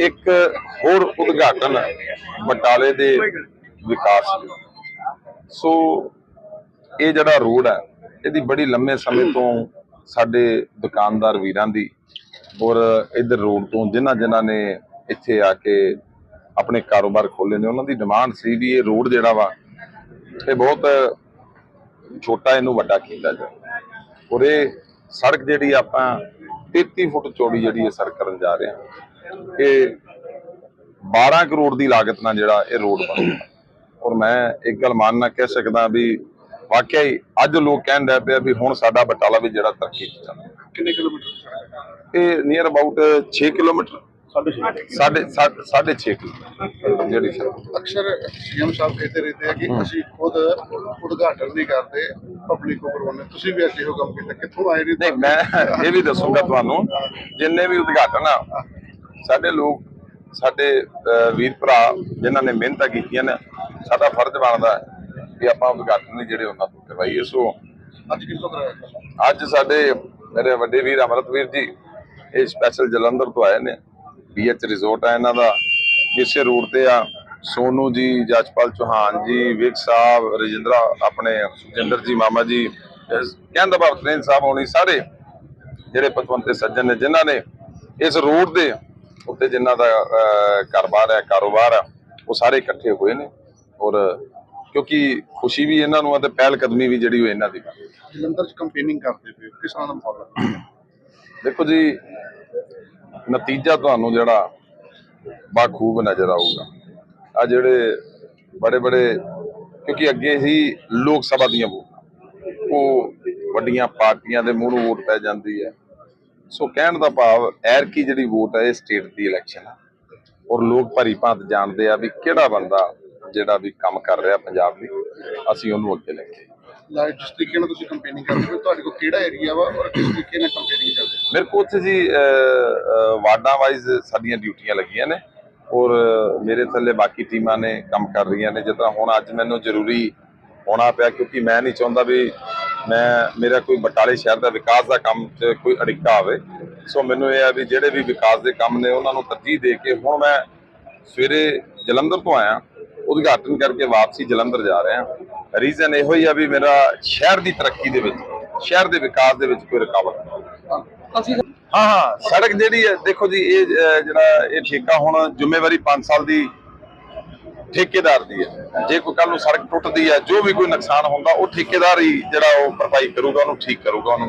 ਇੱਕ ਹੋਰ ਉਦਘਾਟਨ ਬਟਾਲੇ ਦੇ ਵਿਕਾਸ ਸੋ ਇਹ ਜਿਹੜਾ ਰੋਡ ਹੈ, ਇਹਦੀ ਬੜੀ ਲੰਮੇ ਸਮੇਂ ਤੋਂ ਸਾਡੇ ਦੁਕਾਨਦਾਰ ਵੀਰਾਂ ਦੀ ਔਰ ਇਧਰ ਰੋਡ ਤੋਂ ਜਿਨ੍ਹਾਂ ਜਿਨ੍ਹਾਂ ਨੇ ਇੱਥੇ ਆ ਕੇ ਆਪਣੇ ਕਾਰੋਬਾਰ ਖੋਲੇ ਨੇ, ਉਹਨਾਂ ਦੀ ਡਿਮਾਂਡ ਸੀ ਵੀ ਇਹ ਰੋਡ ਜਿਹੜਾ ਵਾ, ਇਹ ਬਹੁਤ ਛੋਟਾ ਇਹਨੂੰ ਵੱਡਾ ਕੀਤਾ ਜਾਵੇ। ਔਰ ਇਹ ਸੜਕ ਜਿਹੜੀ ਆਪਾਂ 33 ਫੁੱਟ ਚੌੜੀ ਜਿਹੜੀ ਇਹ ਸੜਕ ਕਰਨ ਜਾ ਰਹੇ ਹਾਂ ਇਹ 12 ਕਰੋੜ ਦੀ ਲਾਗਤ ਨਾਲ ਜਿਹੜਾ ਇਹ ਰੋਡ ਬਣੂਗਾ ਔਰ ਮੈਂ ਇੱਕ ਗੱਲ ਮੰਨਣਾ ਕਹਿ ਸਕਦਾ ਵੀ ਵਾਕਿਆ ਹੀ ਅੱਜ ਲੋਕ ਕਹਿਣ ਲੱਗ ਪਏ ਵੀ ਹੁਣ ਸਾਡਾ ਬਟਾਲਾ ਵੀ ਜਿਹੜਾ ਤਰੱਕੀ ਚ ਚੱਲ ਰਿਹਾ। ਕਿੰਨੇ ਕਿਲੋਮੀਟਰ ਇਹ ਨੀਅਰ ਅਬਾਊਟ 6 ਕਿਲੋਮੀਟਰ। ਸਾਡੇ ਛੇ। ਸਾਢੇ ਸਾਢੇ- ਸਾਢੇ 6 ਕਿਲੋਮੀਟਰ ਜਿਹੜੀ ਅਕਸਰ ਸੀਐਮ ਸਾਹਿਬ ਕਹਿੰਦੇ ਰਹਿੰਦੇ ਆ ਕਿ ਅਸੀਂ ਖੁਦ ਉਦਘਾਟਨ ਨਹੀਂ ਕਰਦੇ ਪਬਲਿਕ ਨੂੰ ਕਰਵਾਉਂਦੇ ਤੁਸੀਂ ਵੀ ਐਸੇ ਹੋ ਕੰਮ ਕੀਤਾ ਕਿੱਥੋਂ ਆਏ ਨਹੀਂ ਮੈਂ ਇਹ ਵੀ ਦੱਸੂਗਾ ਤੁਹਾਨੂੰ ਜਿੰਨੇ ਵੀ ਉਦਘਾਟਨ ਆ ਸਾਡੇ ਲੋਕ ਸਾਡੇ ਵੀਰ ਭਰਾ ਜਿਨ੍ਹਾਂ ਨੇ ਮਿਹਨਤਾਂ ਕੀਤੀਆਂ ਨੇ ਸਾਡਾ ਫਰਜ਼ ਬਣਦਾ ਹੈ ਕਿ ਆਪਾਂ ਉਦਘਾਟਨ ਨੇ ਜਿਹੜੇ ਉਹਨਾਂ ਤੋਂ ਕਰਵਾਈਏ। ਸੋ ਅੱਜ ਕਰਾਇਆ ਅੱਜ ਸਾਡੇ ਮੇਰੇ ਵੱਡੇ ਵੀਰ ਅਮਰਤਵੀਰ ਜੀ ਇਹ ਸਪੈਸ਼ਲ ਜਲੰਧਰ ਤੋਂ ਆਏ ਨੇ। ਬੀਐਚ ਰਿਜ਼ੋਰਟ ਹੈ ਇਹਨਾਂ ਦਾ। ਇਸੇ ਰੋਡ ਤੇ ਆ ਸੋਨੂ ਜੀ ਜਜਪਾਲ ਚੌਹਾਨ ਜੀ ਵਿਕ ਸਾਹਿਬ ਰਜਿੰਦਰਾ ਆਪਣੇ ਸੁਜਿੰਦਰ ਜੀ ਮਾਮਾ ਜੀ ਇਸ- ਕਹਿਣ ਦਾ ਭਾਵ ਟ੍ਰੇਨ ਸਾਹਿਬ ਹੋਣੀ ਸਾਰੇ ਜਿਹੜੇ ਪਤਵੰਤੇ ਸੱਜਣ ਨੇ ਜਿਨ੍ਹਾਂ ਨੇ ਇਸ ਰੋਡ ਦੇ ਉੱਤੇ ਜਿਨ੍ਹਾਂ ਦਾ ਘਰ-ਬਾਰ ਹੈ ਕਾਰੋਬਾਰ ਹੈ ਉਹ ਸਾਰੇ ਇਕੱਠੇ ਹੋਏ ਨੇ। ਔਰ ਕਿਉਂਕਿ ਖੁਸ਼ੀ ਵੀ ਇਹਨਾਂ ਨੂੰ ਹੈ ਤੇ ਪਹਿਲ ਕਦਮੀ ਵੀ ਜਿਹੜੀ ਉਹ ਇਹਨਾਂ ਦੀ ਜਲੰਧਰ ਚ ਕੰਪੇਨਿੰਗ ਕਰਦੇ ਪਏ ਹੋ। ਕਿਸ ਤਰ੍ਹਾਂ ਦਾ ਮਾਹੌਲ ਦੇਖੋ ਜੀ ਨਤੀਜਾ ਤੁਹਾਨੂੰ ਜਿਹੜਾ ਬਾਖੂਬ ਨਜ਼ਰ ਆਊਗਾ। ਆ ਜਿਹੜੇ ਬੜੇ ਬੜੇ ਕਿਉਂਕਿ ਅੱਗੇ ਹੀ ਲੋਕ ਸਭਾ ਦੀਆਂ ਵੋਟਾਂ ਉਹ ਵੱਡੀਆਂ ਪਾਰਟੀਆਂ ਦੇ ਮੂੰਹ ਨੂੰ ਵੋਟ ਪੈ ਜਾਂਦੀ ਹੈ। ਸੋ ਕਹਿਣ ਦਾ ਭਾਵ ਐਰ ਕੀ ਜਿਹੜੀ ਵੋਟ ਹੈ ਇਹ ਸਟੇਟ ਦੀ ਇਲੈਕਸ਼ਨ ਹੈ ਔਰ ਲੋਕ ਭਰੀ ਭਾਂਤ ਜਾਣਦੇ ਆ ਵੀ ਕਿਹੜਾ ਬੰਦਾ ਜਿਹੜਾ ਵੀ ਕੰਮ ਕਰ ਰਿਹਾ ਪੰਜਾਬ ਲਈ ਅਸੀਂ ਉਹਨੂੰ ਅੱਗੇ ਲੈ ਕੇ ਲਾਈਟ ਜਿਸ ਤਰੀਕੇ ਨਾਲ ਤੁਸੀਂ ਕੰਪੇਨਿੰਗ ਕਰਦੇ ਹੋ ਤੁਹਾਡੇ ਕੋਲ ਕਿਹੜਾ ਏਰੀਆ ਵਾ ਔਰ ਕਿਸ ਤਰੀਕੇ ਨਾਲ ਕੰਪੇਨਿੰਗ ਚੱਲਦੀ ਹੈ? ਮੇਰੇ ਕੋਲ ਉੱਥੇ ਜੀ ਵਾਰਡਾਂ ਵਾਈਜ਼ ਸਾਡੀਆਂ ਡਿਊਟੀਆਂ ਲੱਗੀਆਂ ਨੇ। ਔਰ ਮੇਰੇ ਥੱਲੇ ਬਾਕੀ ਟੀਮਾਂ ਨੇ ਕੰਮ ਕਰ ਰਹੀਆਂ ਨੇ। ਜਿੱਦਾਂ ਹੁਣ ਅੱਜ ਮੈਨੂੰ ਜ਼ਰੂਰੀ ਹੋਣਾ ਪਿਆ ਕਿਉਂਕਿ ਮੈਂ ਨਹੀਂ ਚਾਹੁੰਦਾ ਵੀ ਮੈਂ ਮੇਰਾ ਕੋਈ ਬਟਾਲੇ ਸ਼ਹਿਰ ਦਾ ਵਿਕਾਸ ਦਾ ਕੰਮ 'ਚ ਕੋਈ ਅੜਿੱਕਾ ਆਵੇ ਸੋ ਮੈਨੂੰ ਇਹ ਆ ਵੀ ਜਿਹੜੇ ਵੀ ਵਿਕਾਸ ਦੇ ਕੰਮ ਨੇ ਉਹਨਾਂ ਨੂੰ ਤਰਜੀਹ ਦੇ ਕੇ ਹੁਣ ਮੈਂ ਸਵੇਰੇ ਜਲੰਧਰ ਤੋਂ ਆਇਆ ਉਦਘਾਟਨ ਕਰਕੇ ਵਾਪਸੀ ਜਲੰਧਰ ਜਾ ਰਿਹਾ ਰੀਜ਼ਨ ਇਹੋ ਹੀ ਆ ਵੀ ਮੇਰਾ ਸ਼ਹਿਰ ਦੀ ਤਰੱਕੀ ਦੇ ਵਿੱਚ ਸ਼ਹਿਰ ਦੇ ਵਿਕਾਸ ਦੇ ਵਿੱਚ ਕੋਈ ਰੁਕਾਵਟ। ਹਾਂ ਹਾਂ ਸੜਕ ਜਿਹੜੀ ਹੈ ਦੇਖੋ ਜੀ ਇਹ ਜਿਹੜਾ ਇਹ ਠੇਕਾ ਹੁਣ ਜ਼ਿੰਮੇਵਾਰੀ 5 ਸਾਲ ਦੀ ਠੇਕੇਦਾਰ ਦੀ ਹੈ। ਜੇ ਕੋਈ ਕੱਲ ਨੂੰ ਸੜਕ ਟੁੱਟਦੀ ਹੈ, ਜੋ ਵੀ ਕੋਈ ਨੁਕਸਾਨ ਹੁੰਦਾ, ਉਹ ਠੇਕੇਦਾਰ ਹੀ ਜਿਹੜਾ ਉਹ ਭਰਪਾਈ ਕਰੂਗਾ, ਉਹਨੂੰ ਠੀਕ ਕਰੂਗਾ, ਉਹਨੂੰ